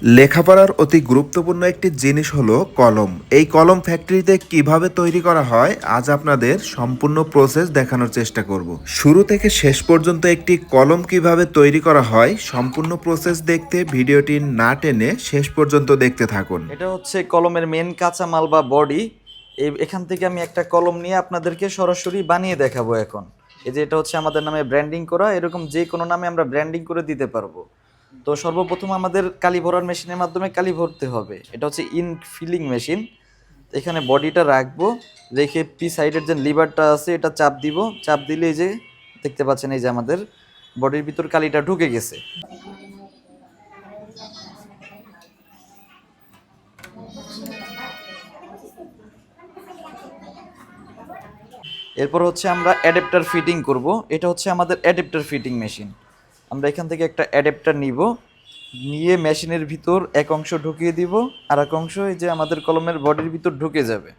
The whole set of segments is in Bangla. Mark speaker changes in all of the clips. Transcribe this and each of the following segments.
Speaker 1: লেখাপড়ার অতি গুরুত্বপূর্ণ একটি জিনিস হলো কলম। এই কলম ফ্যাক্টরিতে কীভাবে তৈরি করা হয়, আজ আপনাদের সম্পূর্ণ প্রসেস দেখানোর চেষ্টা করব। শুরু থেকে শেষ পর্যন্ত একটি কলম কীভাবে তৈরি করা হয়, সম্পূর্ণ প্রসেস দেখতে, ভিডিওটি না টেনে শেষ পর্যন্ত দেখতে থাকুন।
Speaker 2: এটা হচ্ছে কলমের মেন কাঁচামাল বা বডি এখান থেকে আমি একটা কলম নিয়ে আপনাদেরকে সরাসরি বানিয়ে দেখাবো এখন। এই যে এটা হচ্ছে আমাদের নামে ব্র্যান্ডিং করা, এরকম যে কোনো নামে আমরা ব্র্যান্ডিং করে দিতে পারব। তো সর্বপ্রথম আমাদের কালি ভরার মেশিনের মাধ্যমে কালি ভরতে হবে। এটা হচ্ছে ইন ফিলিং মেশিন। এখানে বডিটা রাখব, রেখে পি সাইডের যে লিভারটা আছে, এটা চাপ দিব। চাপ দিলে যে, দেখতে পাচ্ছেন এই যে আমাদের বডির ভিতর কালিটা ঢুকে গেছে। এরপর হচ্ছে আমরা অ্যাডাপ্টার ফিটিং করব। এটা হচ্ছে আমাদের অ্যাডাপ্টার ফিটিং মেশিন। আমরা এখান থেকে একটা অ্যাডাপ্টার নিব। নিয়ে মেশিনের ভিতর এক অংশ ঢুকিয়ে দিব আর এক অংশ এই যে আমাদের কলমের বডির ভিতর ঢুকে যাবে।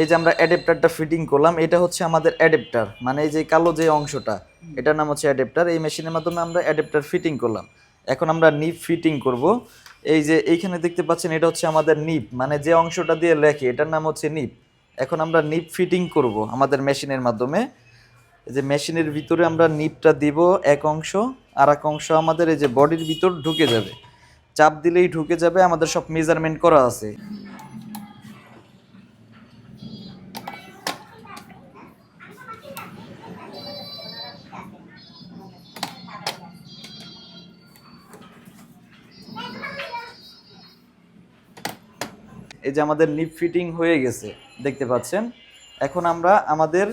Speaker 2: এই যে আমরা অ্যাডাপ্টারটা ফিটিং করলাম, এটা হচ্ছে আমাদের অ্যাডাপ্টার। মানে এই যে কালো যে অংশটা, এটার নাম হচ্ছে অ্যাডাপ্টার। এই মেশিনের মাধ্যমে আমরা অ্যাডাপ্টার ফিটিং করলাম। এখন আমরা নিপ ফিটিং করব। এই যে এইখানে দেখতে পাচ্ছেন, এটা হচ্ছে আমাদের নিপ। মানে যে অংশটা দিয়ে লেখে, এটার নাম হচ্ছে নিপ। এখন আমরা নিপ ফিটিং করব আমাদের মেশিনের মাধ্যমে। এই যে মেশিনের ভিতরে আমরা নিপটা দিব এক অংশ আর এক অংশ আমাদের এই যে বডির ভিতর ঢুকে যাবে। চাপ দিলেই ঢুকে যাবে, আমাদের সব মেজারমেন্ট করা আছে। এই যে আমাদের নিপ ফিটিং হয়ে গেছে, দেখতে পাচ্ছেন? এখন আমরা আমাদের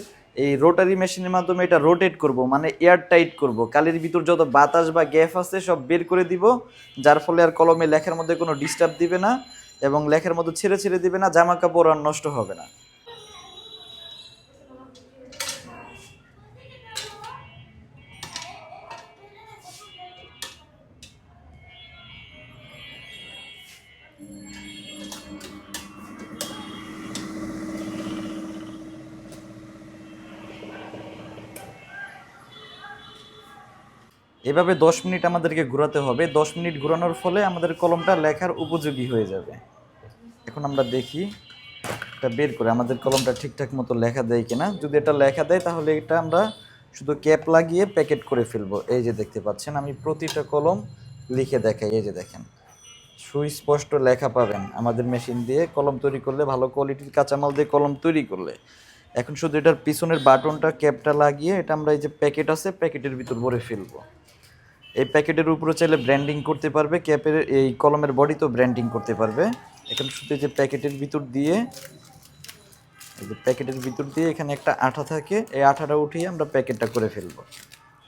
Speaker 2: এই রোটারি মেশিনের মাধ্যমে এটা রোটেট করব মানে এয়ার টাইট করব। কালির ভিতর যত বাতাস বা গ্যাপ আছে, সব বের করে দিব, যার ফলে আর কলমে লেখার মধ্যে কোনো ডিস্টার্ব দিবে না এবং লেখার মধ্যে ছেড়ে ছেড়ে দিবে না, জামা কাপড় আর নষ্ট হবে না। এভাবে দশ মিনিট আমাদেরকে ঘোরাতে হবে। দশ মিনিট ঘোরানোর ফলে আমাদের কলমটা লেখার উপযোগী হয়ে যাবে। এখন আমরা দেখি, এটা বের করে আমাদের কলমটা ঠিকঠাক মতো লেখা দেয় কিনা। যদি এটা লেখা দেয়, তাহলে এটা আমরা শুধু ক্যাপ লাগিয়ে প্যাকেট করে ফেলব। এই যে দেখতে পাচ্ছেন, আমি প্রতিটা কলম লিখে দেখাই। এই যে দেখেন, সুস্পষ্ট লেখা পাবেন আমাদের মেশিন দিয়ে। কলম তৈরি করলে ভালো কোয়ালিটির কাঁচামাল দিয়ে কলম তৈরি করলে। এখন শুধু এটার পিছনের বাটনটা, ক্যাপটা লাগিয়ে এটা আমরা এই যে প্যাকেট আছে, প্যাকেটের ভিতর ভরে ফেলব। প্যাকেটের উপরে চাইলে ব্র্যান্ডিং করতে পারবে, ক্যাপের এই কলমের বডি তো ব্র্যান্ডিং করতে পারবে। এখানে শুধু যে প্যাকেটের ভিতর দিয়ে, এই যে প্যাকেটের ভিতর দিয়ে এখানে একটা আঠা থাকে, এই আঠাটা উঠিয়ে আমরা প্যাকেটটা করে ফেলব।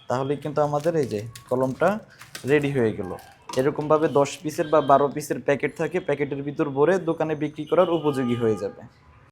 Speaker 2: তাহলে কিন্তু আমাদের এই যে কলমটা রেডি হয়ে গেল। এরকমভাবে দশ পিসের বা বারো পিসের প্যাকেট থাকে, প্যাকেটের ভিতর ভরে দোকানে বিক্রি করার উপযোগী হয়ে যাবে।